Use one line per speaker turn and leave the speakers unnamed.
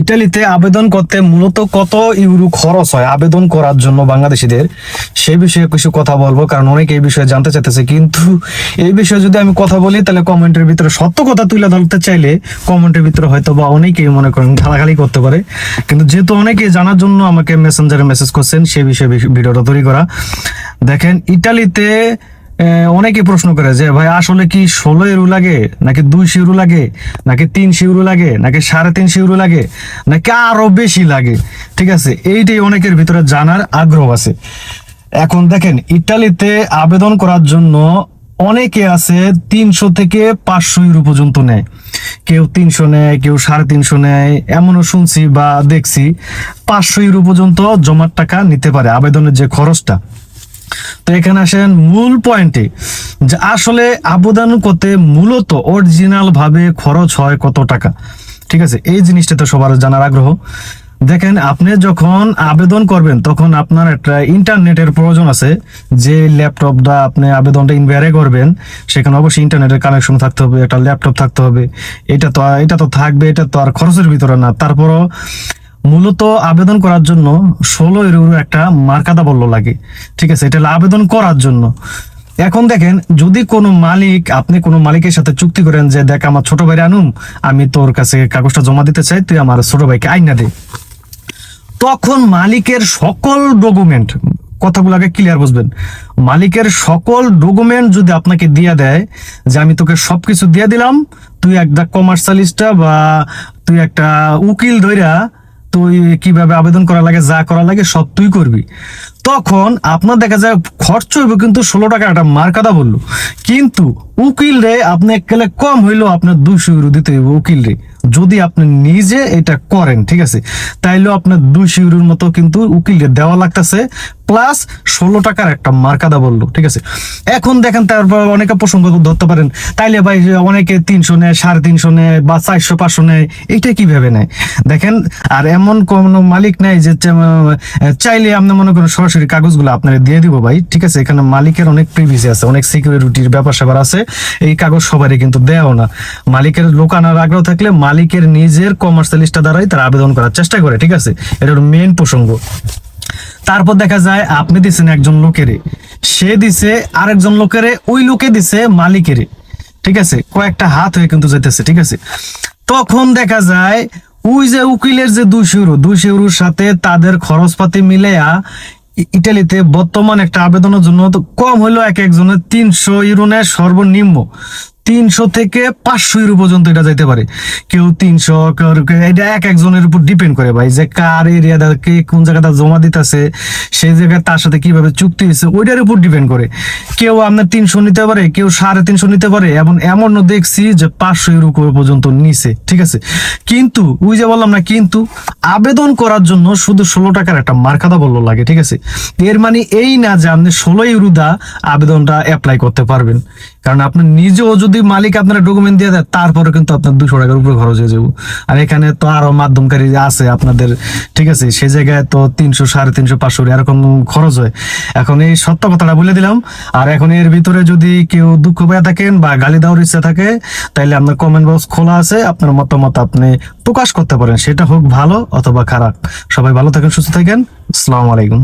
ইটালিতে আবেদন করতে মূলত কত ইউরো খরচ হয় আবেদন করার জন্য বাংলাদেশিদের? সেই বিষয়ে কিছু কথা বলব, কারণ অনেকে এই বিষয়ে জানতে চাইতেছে। কিন্তু এই বিষয়ে যদি আমি কথা বলি, তাহলে কমেন্টের ভিতরে সত্য কথা তুলে ধরতে চাইলে কমেন্টের ভিতরে হয়তো বা অনেকেই মনে করেন খালাখালি করতে পারে। কিন্তু যেহেতু অনেকে জানার জন্য আমাকে মেসেঞ্জারে মেসেজ করছেন সেই বিষয়ে ভিডিওটা তৈরি করা। দেখেন ইটালিতে অনেকে প্রশ্ন করে যে, ভাই, আসলে কি ষোলো ইউরো লাগে? নাকি দুই ইউরো লাগে? নাকি তিন ইউরো লাগে? নাকি সাড়ে তিন ইউরো লাগে? নাকি আরও বেশি লাগে? ঠিক আছে, এইটাই অনেকের ভিতরে জানার আগ্রহ আছে। এখন দেখেন ইটালিতে আবেদন করার জন্য অনেকে আছে তিনশো থেকে পাঁচশো ইউরো পর্যন্ত নেয়। কেউ তিনশো নেয়, কেউ সাড়ে তিনশো নেয়, এমনও শুনছি বা দেখছি পাঁচশো ইউরো পর্যন্ত জমার টাকা নিতে পারে আবেদনের যে খরচটা। তো এখানে আসেন মূল পয়েন্টে যে আসলে আবেদন করতে মূলত অরিজিনাল ভাবে খরচ হয় কত টাকা? ঠিক আছে, এই জিনিসটা তো সবার জানার আগ্রহ। দেখেন, আপনি যখন আবেদন করবেন, তখন আপনার একটা ইন্টারনেটের প্রয়োজন আছে। যে ল্যাপটপটা আপনি আবেদনটা ইনভারে করবেন, সেখানে অবশ্যই ইন্টারনেটের কানেকশন থাকতে হবে, একটা ল্যাপটপ থাকতে হবে। এটা তো এটা তো থাকবে, এটা তো আর খরচের ভিতরে না। তারপরও মূলত আবেদন করার জন্য ষোলো ইউরো একটা মার্কাদা বলল লাগে। ঠিক আছে, এটা আবেদন করার জন্য। এখন দেখেন, যদি কোনো মালিক, আপনি কোনো মালিকের সাথে চুক্তি করেন যে, দেখ, আমার ছোট ভাই আনুম, আমি তোর কাছে কাগজটা জমা দিতে চাই, তুই আমার ছোট ভাইকে আইনা দে। তখন মালিকের সকল ডকুমেন্ট, কথাগুলো আগে ক্লিয়ার বুঝবেন। মালিকের সকল ডকুমেন্ট যদি আপনাকে দিয়ে দেয়, যে, আমি তোকে সবকিছু দিয়ে দিলাম, তুই একটা কমার্শিয়ালিস্টটা বা তুই একটা উকিল ধইরা তুই কীভাবে আবেদন করা লাগে যা করা লাগে সব তুই করবি। তখন আপনার দেখা যায় খরচ হইব কিন্তু ষোলো টাকা একটা মার্কাদা বলল। কিন্তু উকিল রে আপনি এক এককালে কম হইলেও আপনার দুশো ইউরো দিতে হইব উকিল রে। যদি আপনি নিজে এটা করেন, ঠিক আছে? তাইলেও আপনার দুশো ইউরোর মতো কিন্তু উকিল রে দেওয়া লাগতেছে, প্লাস ষোলো টাকার একটা মার্কাদা বলল, ঠিক আছে? এখন দেখেন তারপর অনেকে প্রসঙ্গ ধরতে পারেন, তাইলে ভাই অনেকে তিনশো নেয়, সাড়ে তিনশো নেয় বা চারশো, পাঁচশো নেয়, এইটা কীভাবে নেয়? দেখেন, আর এমন কোনো মালিক নেই যে, চাইলে আপনি মনে করেন সরাসরি কাগজগুলো আপনারা দিয়ে দিব ভাই। ঠিক আছে, এখানে মালিকের অনেক প্রিভিসি আছে, অনেক সিকিউরিটির ব্যাপার স্যাপার আছে। এই কাগজ সবারই কিন্তু দেওয়া না। মালিকের লোকানোর আগ্রহ থাকলে মালিকের নিজের কমার্শিয়ালিস্টটা দ্বারাই তারা আবেদন করার চেষ্টা করে, ঠিক আছে? এটা মেন প্রসঙ্গ। তারপর দেখা যায়, আপনি দিছেন একজন লোকেরে। সে দিছে আরেকজন লোকেরে, ওই লোকে দিছে মালিকেরে। ঠিক আছে? কয়েকটা হাত হয়ে কিন্তু যেতেছে ঠিক আছে? তখন দেখা যায়, ওই যে উকিলের যে দুইশো ইউরো দুইশো ইউরোর সাথে তাদের খরচপাতি মিলেয়া ইটালিতে বর্তমান একটা আবেদনের জন্য কম হলেও এক একজনের তিনশো ইউরো নেয় সর্বনিম্ন। তিনশো থেকে পাঁচশো ইউরো পর্যন্ত এটা যাইতে পারে। কেউ তিনশো এটা এক একজনের উপর ডিপেন্ড করে ভাই, যে কার এরিয়াটা কে কোন জায়গাটা জমা দিতেছে, সেই জায়গায় তার সাথে কীভাবে চুক্তি হয়েছে, ওইটার উপর ডিপেন্ড করে। কেউ আপনার তিনশো নিতে পারে, কেউ সাড়ে তিনশো নিতে পারে, এবং এমনও দেখছি যে পাঁচশো ইউরো পর্যন্ত নিছে, ঠিক আছে? কিন্তু, ওই যে বললাম না, কিন্তু আবেদন করার জন্য শুধু ষোলো টাকার একটা মার্কাদা বলল লাগে, ঠিক আছে? এর মানে এই না যে আপনি ষোলো ইউরো দা আবেদনটা অ্যাপ্লাই করতে পারবেন। কারণ আপনি নিজেও যদি মালিক আপনার ডকুমেন্ট দিয়ে দেয়, তারপরে কিন্তু আপনার দুশো টাকার উপরে খরচ হয়ে যাব। আর এখানে তো আরও মাধ্যমকারী আছে আপনাদের, ঠিক আছে? সেই জায়গায় তো তিনশো, সাড়ে তিনশো, পাঁচশো এরকম খরচ হয়। এখন এই সত্য কথাটা বলে দিলাম। আর এখন এর ভিতরে যদি কেউ দুঃখ পেয়ে থাকেন বা গালি দেওয়ার ইচ্ছা থাকে তাহলে আপনার কমেন্ট বক্স খোলা আছে। আপনার মতামত আপনি প্রকাশ করতে পারেন। সেটা হোক ভালো অথবা খারাপ। সবাই ভালো থাকেন, সুস্থ থাকেন। আসসালামু আলাইকুম।